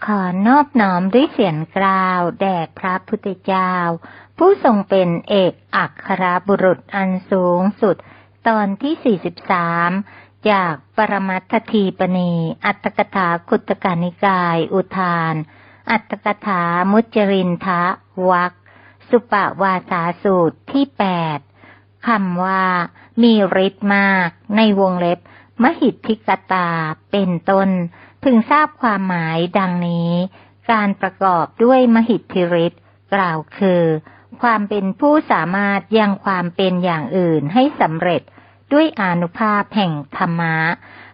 ขอนอบน้อมด้วยเสียงกล่าว แด่พระพุทธเจ้า ผู้ทรงเป็นเอกอัครบุรุษอันสูงสุด ตอนที่ 43 จากปรมัตถทีปณี อัตถกถาคุตกานิกาย อุทาน อัตถกถามุจรินทะวักสุปวาสาสูตรที่แปดคำว่า มีฤทธิ์มาก ในวงเล็บ มหิทธิกตาเป็นต้น พึงทราบความหมายดังนี้ การประกอบด้วยมหิทธิฤทธิ์กล่าวคือ ความเป็นผู้สามารถยังความเป็นอย่างอื่นให้สำเร็จด้วยอนุภาพแห่งธรรมะ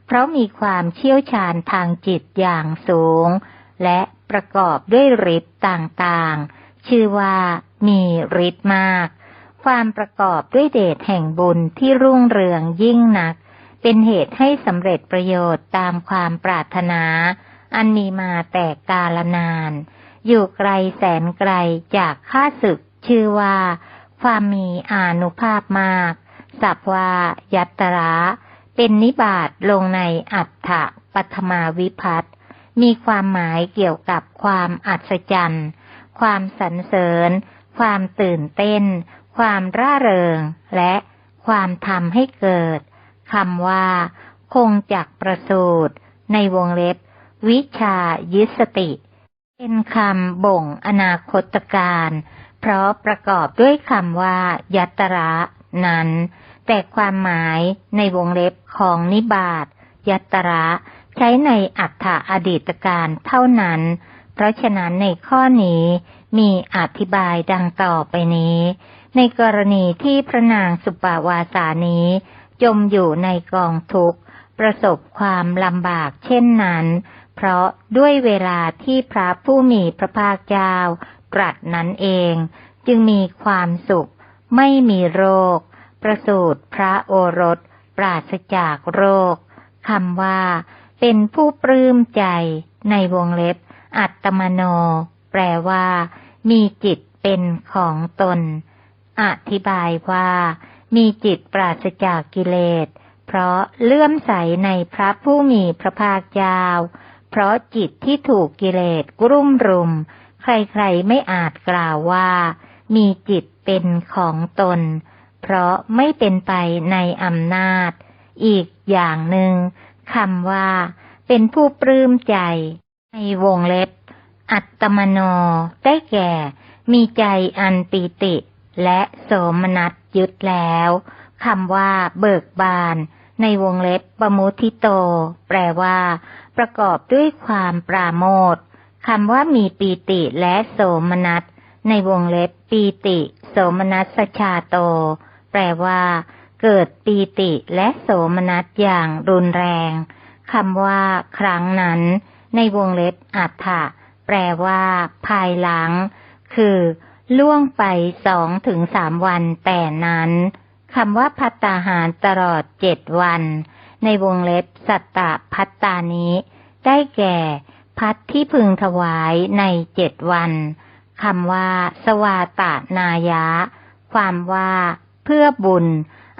เพราะมีความเชี่ยวชาญทางจิตอย่างสูง และประกอบด้วยฤทธิ์ต่างๆ ชื่อว่ามีฤทธิ์มาก ความประกอบด้วยเดชแห่งบุญที่รุ่งเรืองยิ่งนัก เป็นเหตุให้สำเร็จประโยชน์ตามความปรารถนา อันมีมาแต่กาลนาน อยู่ไกลแสนไกลจากข้าศึก ชื่อว่า ความมีอานุภาพมาก สับว่า ยัตระเป็นนิบาตลงในอัฏฐปัทมาวิพัตมีความหมายเกี่ยวกับความอัศจรรย์ ความสรรเสริญ ความตื่นเต้น ความร่าเริง และความทำให้เกิด คำว่า คงจักประสูตรในวงเล็บ วิชายิสติ เป็นคำบ่งอนาคตการ เพราะประกอบด้วยคำว่า ยัตระนั้น แต่ความหมายในวงเล็บของนิบาตยัตระใช้ในอัฏฐอดีตการเท่านั้น เพราะฉะนั้นในข้อนี้มีอธิบายดังต่อไปนี้ ในกรณีที่พระนางสุปาวาสานี้ จมอยู่ในกองทุกข์ ประสบความลำบากเช่นนั้น เพราะด้วยเวลาที่พระผู้มีพระภาคเจ้าตรัสนั้นเอง จึงมีความสุข ไม่มีโรค ประสูติพระโอรส ปราศจากโรคคำว่า เป็นผู้ปลื้มใจในวงเล็บ อัตมโน แปลว่า มีจิตเป็นของตน อธิบายว่า มีจิตปราศจากกิเลส เพราะเลื่อมใสในพระผู้มีพระภาคเจ้า เพราะจิตที่ถูกกิเลสกรุ่มรุม ใครๆไม่อาจกล่าวว่า มีจิตเป็นของตน เพราะไม่เป็นไปในอำนาจ อีกอย่างหนึ่งคำว่า เป็นผู้ปลื้มใจ ในวงเล็บ อัตมโนได้แก่ มีใจอันปีติ และโสมนัสยึดแล้วคำว่าเบิกบาน ในวงเล็บปมุทิโต แปลว่า ประกอบด้วยความปราโมทคำว่ามีปีติและโสมนัสในวงเล็บปีติ โสมนัสชาโต แปลว่า เกิดปีติและโสมนัสอย่างรุนแรงคำว่า ครั้งนั้น ในวงเล็บอัฏฐะแปลว่า ภายหลัง คือ ล่วงไปสองถึงสามวันแต่นั้นคำว่าพัตตาหารตลอดเจ็ดวัน ในวงเล็บสัตตพัตตานี้ ได้แก่พัดที่พึงถวายในเจ็ดวันคำว่า สวาตานายะ ความว่าเพื่อบุญ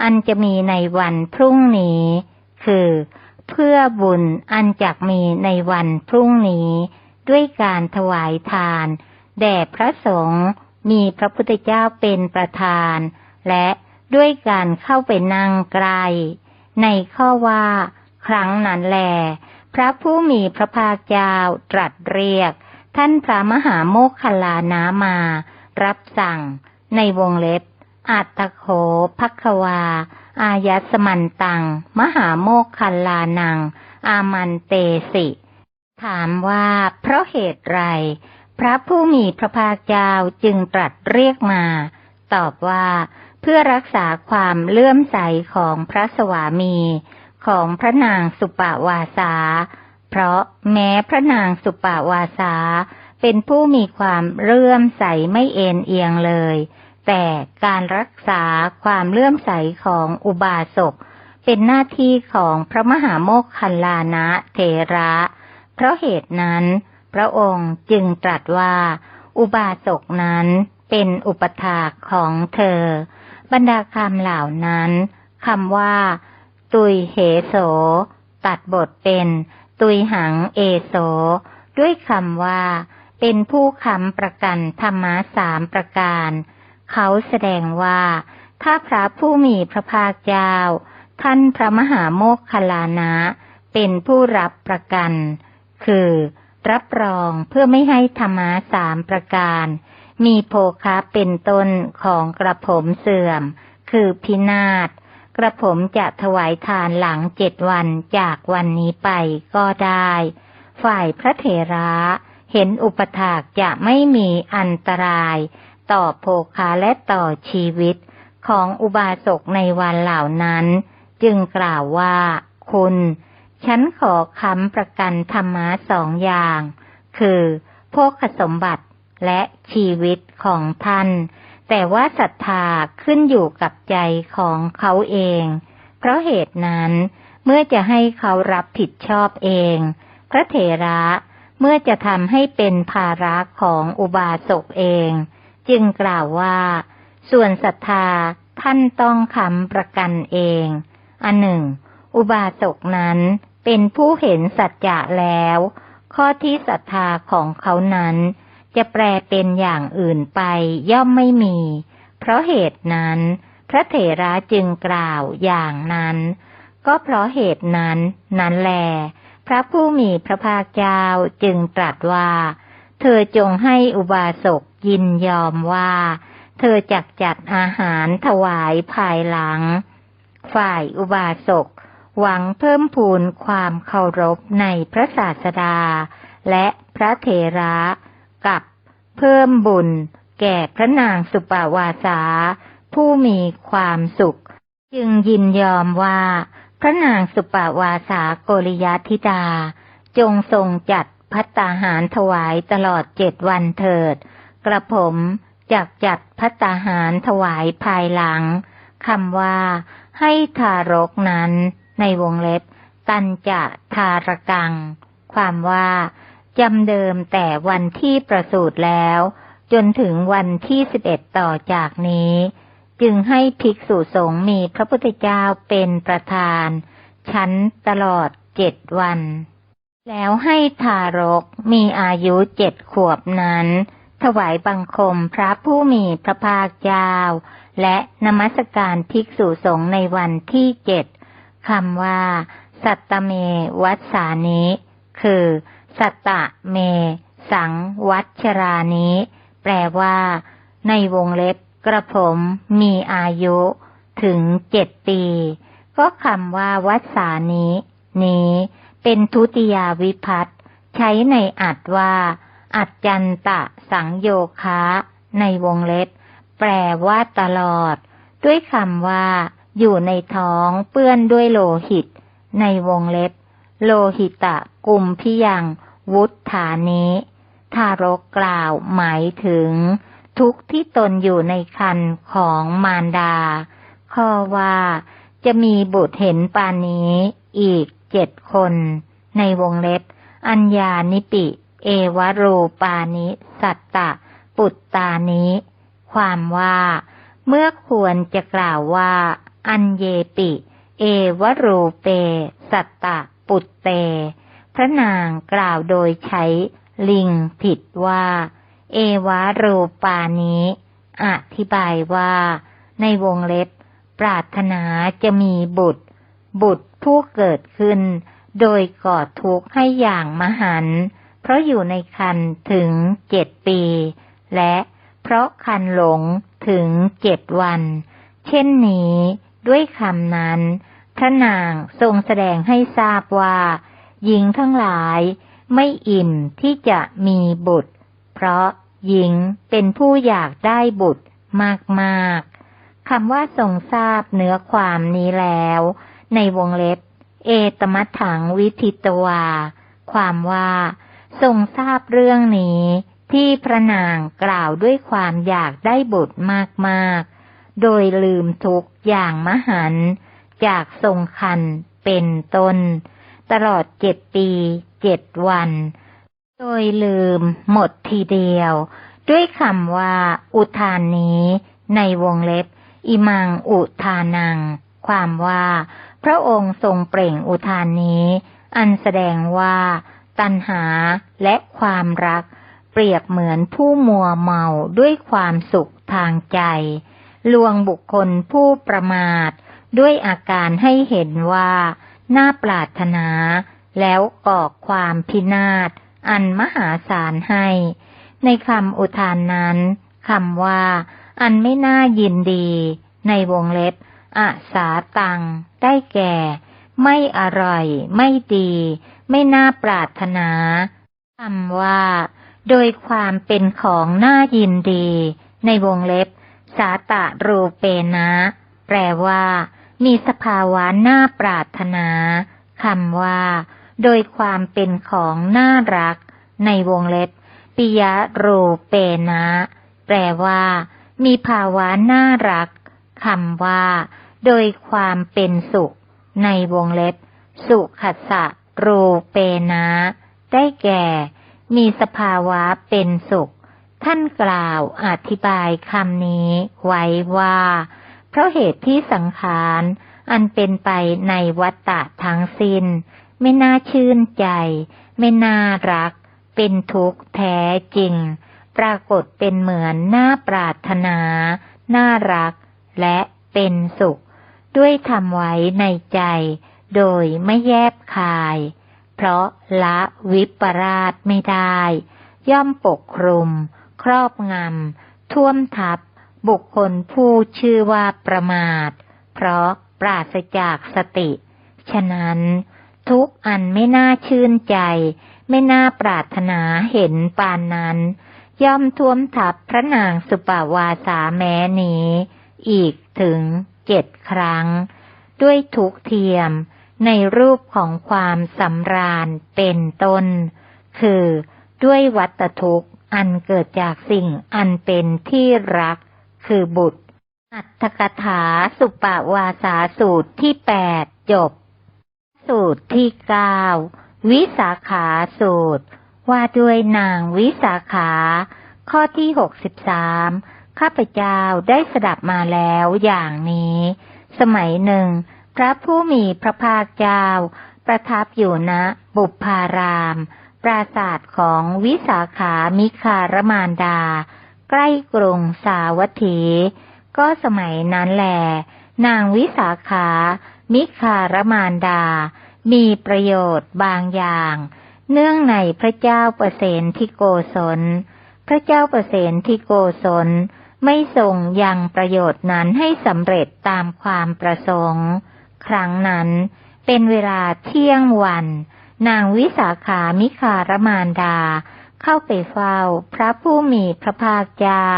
อันจะมีในวันพรุ่งนี้ คือ เพื่อบุญอันจักมีในวันพรุ่งนี้ ด้วยการถวายทาน แด่พระสงฆ์ มีพระพุทธเจ้าเป็นประธาน และด้วยการเข้าไปนั่งไกล ในข้อว่า ครั้งนั้นแล พระผู้มีพระภาคเจ้าตรัสเรียก ท่านพระมหาโมคคลานามา รับสั่ง ในวงเล็บ อัตตโขภัควา อายัสมันตัง มหาโมคคัลลานัง อามันเตสิ ถามว่าเพราะเหตุไร พระผู้มีพระภาคเจ้าจึงตรัสเรียกมา ตอบว่า เพื่อรักษาความเลื่อมใสของพระสวามี ของพระนางสุปาวาสา เพราะแม้พระนางสุปาวาสา เป็นผู้มีความเลื่อมใสไม่เอ็นเอียงเลย แต่การรักษาความเลื่อมใสของอุบาสกเป็นหน้าที่ของพระมหาโมคคัลลานะเทระ เพราะเหตุนั้น พระองค์จึงตรัสว่า อุบาสกนั้นเป็นอุปถากของเธอ บรรดาคำเหล่านั้นคำว่า ตุยเหโส ตัดบทเป็น ตุยหังเอโส ด้วยคำว่า เป็นผู้ค้ำประกันธรรมะสามประการ เขาแสดงว่า ถ้าพระผู้มีพระภาคเจ้า ท่านพระมหาโมคคลานะ เป็นผู้รับประกัน คือ รับรองเพื่อไม่ให้ธรรมะสามประการ มีโภคะเป็นต้นของกระผมเสื่อม คือพินาศกระผมจะถวายทานหลังเจ็ดวันจากวันนี้ไปก็ได้ ฝ่ายพระเถระเห็นอุปถากจะไม่มีอันตราย ต่อโภคาและต่อชีวิตของอุบาสกในวันเหล่านั้น จึงกล่าวว่าคุณ ฉันขอค้ำประกันธรรมะสองอย่าง คือโภคสมบัติและชีวิตของท่าน แต่ว่าศรัทธาขึ้นอยู่กับใจของเขาเอง เพราะเหตุนั้น เมื่อจะให้เขารับผิดชอบเอง พระเถระเมื่อจะทำให้เป็นภาระของอุบาสกเอง จึงกล่าวว่า ส่วนศรัทธาท่านต้องคำประกันเอง อันหนึ่ง อุบาสกนั้น เป็นผู้เห็นสัจจะแล้ว ข้อที่ศรัทธาของเขานั้น จะแปลเป็นอย่างอื่นไปย่อมไม่มี เพราะเหตุนั้น พระเถระจึงกล่าวอย่างนั้น ก็เพราะเหตุนั้นนั้นแล พระผู้มีพระภาคเจ้าจึงตรัสว่า เธอจงให้อุบาสกยินยอมว่า เธอจักจัดอาหารถวายภายหลัง ฝ่ายอุบาสก หวังเพิ่มพูนความเคารพในพระศาสดา และพระเถระกับเพิ่มบุญ แก่พระนางสุปาวาสา ผู้มีความสุข จึงยินยอมว่า พระนางสุปาวาสาโกริยธิดา จงทรงจัดพัตตาหารถวายตลอดเจ็ดวันเถิด กระผมจักจัดพัตตาหารถวายภายหลังคำว่าให้ทารกนั้น ในวงเล็บ ตันจะทารกัง ความว่าจำเดิมแต่วันที่ประสูติแล้ว จนถึงวันที่สิบเอ็ดต่อจากนี้ จึงให้ภิกษุสงฆ์มีพระพุทธเจ้าเป็นประธาน ชั้นตลอดเจ็ดวัน แล้วให้ทารกมีอายุเจ็ดขวบนั้น ถวายบังคมพระผู้มีพระภาคเจ้า และนมัสการภิกษุสงฆ์ในวันที่เจ็ด คำว่า สัตตเม วัสสานิ คือ สัตตะเม สังวัชรานี้แปลว่า ในวงเล็บกระผมมีอายุ ถึงเจ็ดปี ก็คำว่า วัสานี้นี้ เป็นทุติยาวิพัตใช้ในอัดว่า อัจจันตะสังโยคะ ในวงเล็บ แปลว่าตลอด ด้วยคำว่า อยู่ในท้องเปื้อนด้วยโลหิต ในวงเล็บ โลหิตะกุมพิยังวุฒานี้ทารกกล่าวหมายถึง ทุกที่ตนอยู่ในคันของมารดา ข้อว่า จะมีบุตรเห็นปานนี้อีกเจ็ดคน ในวงเล็บ อัญญานิปิ เอวรูปานิ สัตตะ ปุตตานิ ความว่า เมื่อควรจะกล่าวว่า อัญเยปิ เอวรูเป สัตตะ ปุตเต พระนางกล่าวโดยใช้ลิงผิดว่า เอวารูปานี้ อธิบายว่า ในวงเล็บ ปรารถนาจะมีบุตร บุตรผู้เกิดขึ้น โดยก่อทุกข์ให้อย่างมหัน เพราะอยู่ในคันถึงเจ็ดปี และเพราะคันหลงถึงเจ็ดวัน เช่นนี้ ด้วยคำนั้น พระนางทรงแสดงให้ทราบว่า หญิงทั้งหลายไม่อิ่มที่จะมีบุตร เพราะหญิงเป็นผู้อยากได้บุตรมากๆคำว่าทรงทราบเนื้อความนี้แล้ว ในวงเล็บ เอตมัถังวิทิตวา ความว่า ทรงทราบเรื่องนี้ที่พระนางกล่าวด้วยความอยากได้บุตรมากๆ โดยลืมทุกอย่างมหัน จากทรงคันเป็นต้น ตลอดเจ็ดปีเจ็ดวัน โดยลืมหมดทีเดียว ด้วยคำว่า อุทานนี้ในวงเล็บ อิมังอุทานัง ความว่า พระองค์ทรงเปล่งอุทานนี้ อันแสดงว่า ตัณหาและความรัก เปรียบเหมือนผู้มัวเมาด้วยความสุขทางใจ ลวงบุคคลผู้ประมาท ด้วยอาการให้เห็นว่าน่าปรารถนา แล้วก่อความพินาศอันมหาศาลให้ ในคำอุทานนั้นคำว่า อันไม่น่ายินดี ในวงเล็บอาสาตัง ได้แก่ ไม่อร่อย ไม่ดี ไม่น่าปรารถนาคำว่า โดยความเป็นของน่ายินดี ในวงเล็บ สาตะรูเปนะ แปลว่า มีสภาวะน่าปรารถนาคำว่า โดยความเป็นของน่ารัก ในวงเล็บปิยะรูเปนะ แปลว่า มีภาวะน่ารักคำว่า โดยความเป็นสุข ในวงเล็บ สุขัสสะรูเปนะ ได้แก่ มีสภาวะเป็นสุข ท่านกล่าวอธิบายคำนี้ไว้ว่า เพราะเหตุที่สังขารอันเป็นไปในวัฏฏะทั้งสิ้น ไม่น่าชื่นใจ ไม่น่ารัก เป็นทุกข์แท้จริง ปรากฏเป็นเหมือนน่าปรารถนา น่ารัก และเป็นสุข ด้วยทำไว้ในใจ โดยไม่แยบคาย เพราะละวิปราชไม่ได้ ย่อมปกคลุม รอบงำ ท่วมทับ บุคคลผู้ชื่อว่าประมาท เพราะปราศจากสติ ฉะนั้น ทุกอันไม่น่าชื่นใจ ไม่น่าปรารถนาเห็นปานนั้น ย่อมท่วมทับพระนางสุปาวาสาแม้นี้ อีกถึงเจ็ดครั้ง ด้วยทุกเทียมในรูปของความสำราญเป็นต้น คือด้วยวัตทุกข์ อันเกิดจากสิ่งอันเป็นที่รัก คือบุตร อัตถกถาสุปาวาสาสูตรที่แปดจบ สูตรที่เก้าวิสาขาสูตร ว่าด้วยนางวิสาขา ข้อที่หกสิบสามข้าพเจ้าได้สดับมาแล้วอย่างนี้ สมัยหนึ่ง พระผู้มีพระภาคเจ้า ประทับอยู่ณบุพาราม ปราศาสของวิสาขามิคารมานดา ใกล้กรุงสาวัตถี ก็สมัยนั้นแหลนางวิสาขา มิคารมานดา มีประโยชน์บางอย่าง เนื่องในพระเจ้าประเสนที่โกศล พระเจ้าประเสนที่โกศลไม่ทรงยังประโยชน์นั้นให้สำเร็จตามความประสงค์ ครั้งนั้นเป็นเวลาเที่ยงวัน นางวิสาขามิคารมานดา เข้าไปเฝ้า พระผู้มีพระภาคเจ้า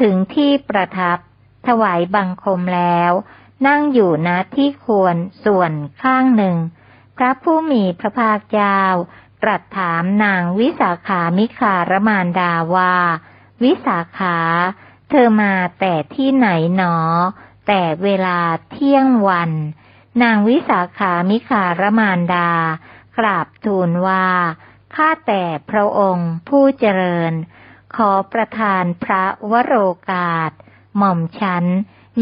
ถึงที่ประทับ ถวายบังคมแล้ว นั่งอยู่ณที่ควรส่วนข้างหนึ่ง พระผู้มีพระภาคเจ้าตรัสถามนางวิสาขามิคารมานดาว่า วิสาขา เธอมาแต่ที่ไหนหนอ แต่เวลาเที่ยงวัน นางวิสาขามิคารมานดา กราบทูลว่า ข้าแต่พระองค์ผู้เจริญ ขอประทานพระวโรกาส หม่อมฉัน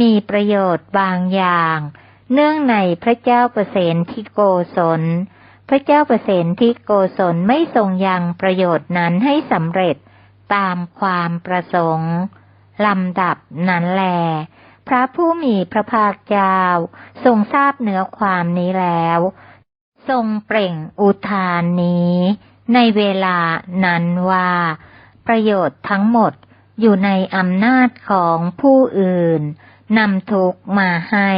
มีประโยชน์บางอย่าง เนื่องในพระเจ้าประเสนที่โกศล พระเจ้าประเสนที่โกศลไม่ทรงยังประโยชน์นั้นให้สำเร็จตามความประสงค์ลำดับนั้นแล พระผู้มีพระภาคเจ้าทรงทราบเนื้อความนี้แล้ว ทรงเปล่งอุทานนี้ ในเวลานั้นว่า ประโยชน์ทั้งหมดอยู่ในอำนาจของผู้อื่นนำทุกมาให้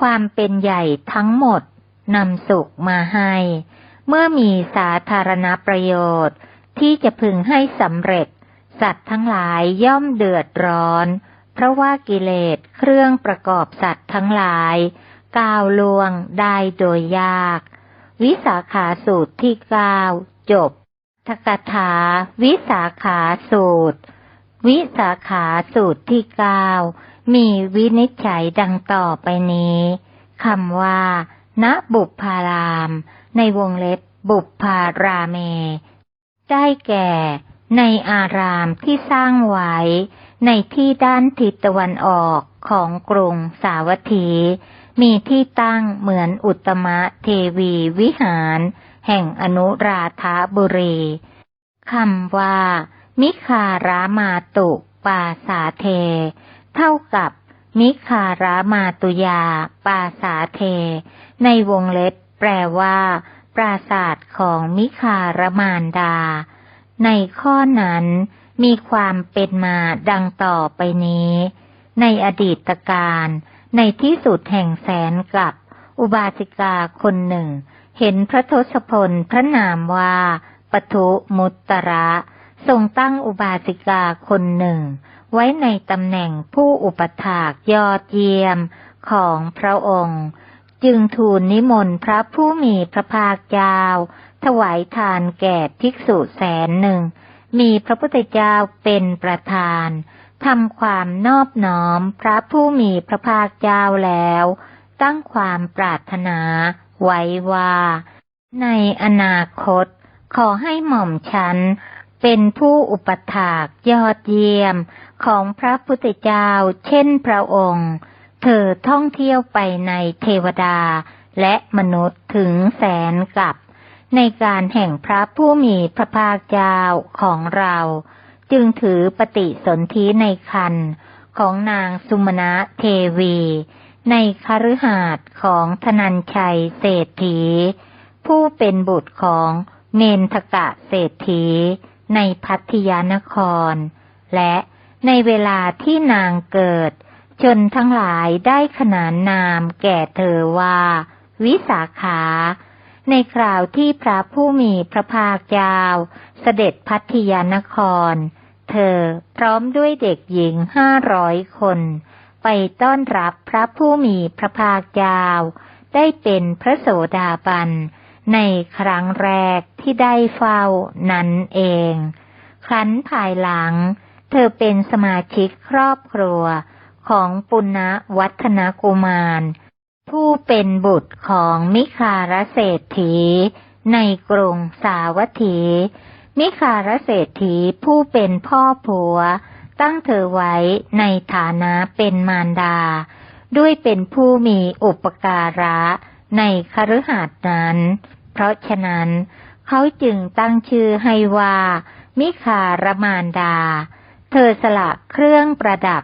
ความเป็นใหญ่ทั้งหมดนำสุขมาให้ เมื่อมีสาธารณประโยชน์ที่จะพึงให้สำเร็จ สัตว์ทั้งหลายย่อมเดือดร้อน เพราะว่ากิเลสเครื่องประกอบสัตว์ทั้งหลาย ก้าวลวงได้โดยยาก วิสาขาสูตรที่เก้าจบทกถา วิสาขาสูตร วิสาขาสูตรที่เก้ามีวินิจฉัยดังต่อไปนี้คำว่า ณบุพาราม ในวงเล็บบุพาราเม ได้แก่ ในอารามที่สร้างไว้ ในที่ด้านทิศตะวันออกของกรุงสาวัตถี มีที่ตั้งเหมือนอุตมะเทวีวิหาร แห่งอนุราธาบุรีคำว่า มิคารามาตุปาสาเท เท่ากับมิคารามาตุยา ปาสาเท ในวงเล็บแปลว่า ปราศาสตร์ของมิคารมานดา ในข้อนั้น มีความเป็นมาดังต่อไปนี้ ในอดีตการ ในที่สุดแห่งแสนกับ อุบาสิกาคนหนึ่ง เห็นพระทศพลพระนามว่าปทุมุตตระทรงตั้งอุบาสิกาคนหนึ่ง ไว้ในตำแหน่งผู้อุปถากยอดเยี่ยมของพระองค์ จึงทูลนิมนต์พระผู้มีพระภาคเจ้า ถวายทานแก่ภิกษุแสนหนึ่ง มีพระพุทธเจ้าเป็นประธาน ทำความนอบน้อมพระผู้มีพระภาคเจ้าแล้ว ตั้งความปรารถนา ไว้ว่า ในอนาคต ขอให้หม่อมฉันเป็นผู้อุปถากยอดเยี่ยมของพระพุทธเจ้าเช่นพระองค์ เธอท่องเที่ยวไปในเทวดาและมนุษย์ถึงแสนกับ ในการแห่งพระผู้มีพระภาคเจ้าของเรา จึงถือปฏิสนธิในคันของนางสุมณะเทวี ในคฤหาสน์ของธนัญชัยเศรษฐี ผู้เป็นบุตรของเนนทกะเศรษฐี ในพัทยานคร และในเวลาที่นางเกิดจนทั้งหลายได้ขนานนามแก่เธอว่า วิสาขา ในคราวที่พระผู้มีพระภาคเจ้า เสด็จพัทยานคร เธอ พร้อมด้วยเด็กหญิงห้าร้อยคน ไปต้อนรับพระผู้มีพระภาคเจ้าได้เป็นพระโสดาบัน ในครั้งแรกที่ได้เฝ้านั้นเองครั้นภายหลัง เธอเป็นสมาชิกครอบครัวของปุณณวัฒนกุมาร ผู้เป็นบุตรของมิคารเศรษฐี ในกรุงสาวัตถี มิคารเศรษฐีผู้เป็นพ่อผัว ตั้งเธอไว้ในฐานะเป็นมารดา ด้วยเป็นผู้มีอุปการะในคฤหาสน์นั้น เพราะฉะนั้นเขาจึงตั้งชื่อให้ว่า มิคารมารดา เธอสละเครื่องประดับ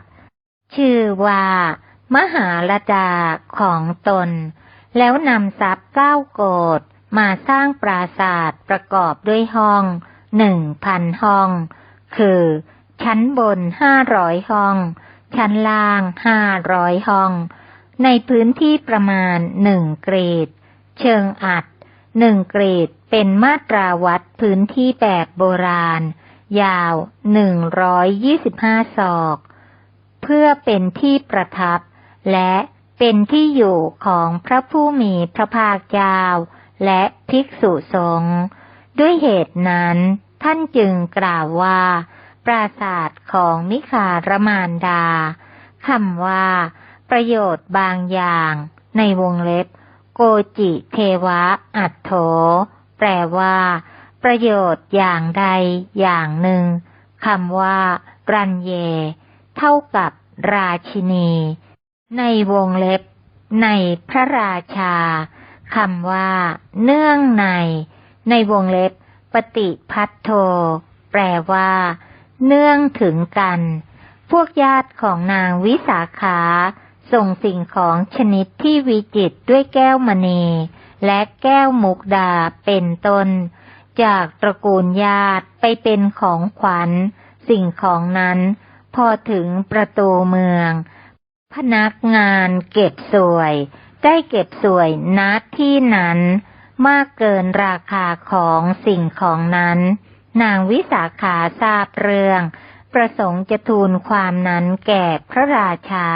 ชื่อว่า มหาลดาของตน แล้วนำทรัพย์เก้าโกดมาสร้างปราสาทประกอบด้วยห้อง หนึ่งพันห้อง คือ ชั้นบนห้าร้อยห้อง ชั้นล่างห้าร้อยห้อง ในพื้นที่ประมาณหนึ่งเกรด เชิงอัดหนึ่งเกรดเป็นมาตราวัดพื้นที่แบบโบราณ ยาวหนึ่งร้อยยี่สิบห้าศอก เพื่อเป็นที่ประทับ และเป็นที่อยู่ของพระผู้มีพระภาคเจ้าและภิกษุสงฆ์ด้วยเหตุนั้น ท่านจึงกล่าวว่า ปราศาสตร์ของมิคารมานดาคำว่า ประโยชน์บางอย่าง ในวงเล็บ โกจิเทวะ อัตโถ แปลว่า ประโยชน์อย่างใดอย่างหนึ่งคำว่า รันเย เท่ากับราชินี ในวงเล็บ ในพระราชาคำว่า เนื่องใน ในวงเล็บ ปฏิพัทโท แปลว่า เนื่องถึงกัน พวกญาติของนางวิสาขา ส่งสิ่งของชนิดที่วิจิตด้วยแก้วมณี และแก้วมุกดาเป็นต้น จากตระกูลญาติไปเป็นของขวัญ สิ่งของนั้น พอถึงประตูเมือง พนักงานเก็บสวย ได้เก็บสวยณที่นั้น มากเกินราคาของสิ่งของนั้น นางวิสาขาทราบเรื่อง ประสงค์จะทูลความนั้นแก่พระราชา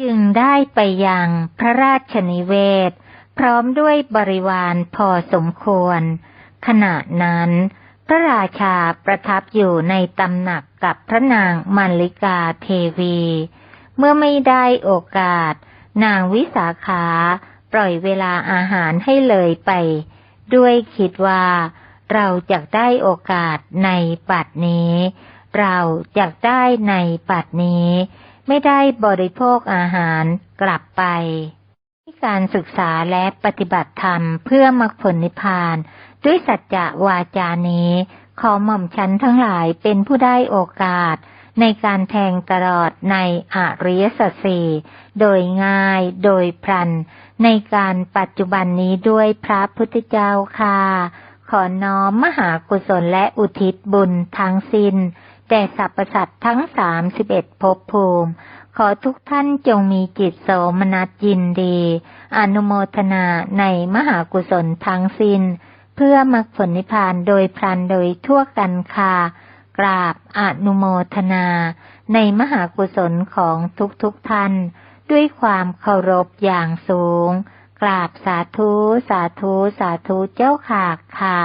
จึงได้ไปยังพระราชนิเวศ พร้อมด้วยบริวารพอสมควร ขณะนั้น พระราชาประทับอยู่ในตำหนักกับพระนางมัลลิกาเทวี เมื่อไม่ได้โอกาส นางวิสาขา ปล่อยเวลาอาหารให้เลยไป ด้วยคิดว่าเราจะได้โอกาสในปัดนี้ เราจะได้ในปัดนี้ ไม่ได้บริโภคอาหารกลับไปการศึกษาและปฏิบัติธรรมเพื่อมรรคผลนิพพาน ด้วยสัจจะวาจานี้ ขอหม่อมฉันทั้งหลายเป็นผู้ได้โอกาส ในการแทงตลอดในอริยสัจสี่โดยง่ายโดยพลัน ในการปัจจุบันนี้ด้วยพระพุทธเจ้าค่ะ ขอน้อมมหากุศลและอุทิศบุญทั้งสิน้นแต่สรรพสัตว์ทั้งสามสิบเอ็ดภพภูมิ ขอทุกท่านจงมีจิตโสมนัสยินดี อนุโมทนาในมหากุศลทั้งสิน้น เพื่อมรรคผลนิพพานโดยพลันโดยทั่วกันค่ะ กราบอนุโมทนา ในมหากุศลของทุกทุกท่าน ด้วยความเคารพอย่างสูง กราบสาธุ สาธุ สาธุเจ้าค่ะค่ะ